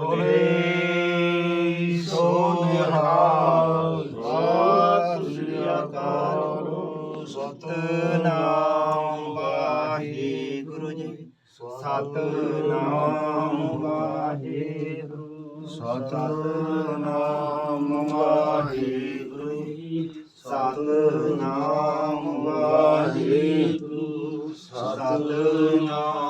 ਬੋਲੇ ਸੋ ਨਿਹਾਲ ਸਤਿ ਸ੍ਰੀ ਅਕਾਲ ਸਤਨਾਮ ਵਾਹਿਗੁਰੂ ਜੀ। ਸਤਨਾਮ ਵਾਹਿਗੁਰੂ। ਸਤਨਾਮ ਵਾਹਿਗੁਰੂ ਜੀ। ਸਤਨਾਮ ਵਾਹਿਗੁਰੂ। ਸਤਨਾਮ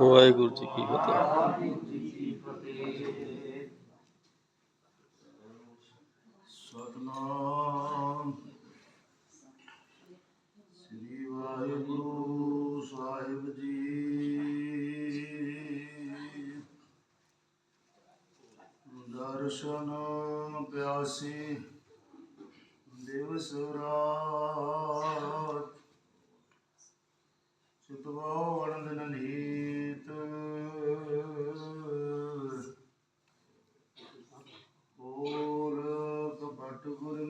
ਵਾਹਿਗੁਰੂ ਜੀ ਕੀ ਫਤਿਹ। ਵਾਹਿਗੁਰੂ ਸਤਨਾਮ। ਸ੍ਰੀ ਵਾਹਿਗੁਰੂ ਸਾਹਿਬ ਜੀ। ਦਰਸ਼ਨ ਪਿਆਸੀ ਦਿਵਸ ਰਾਤ। ਚਿਤਵਾ ਬੋਲ ਕਪਟ ਗੁਰ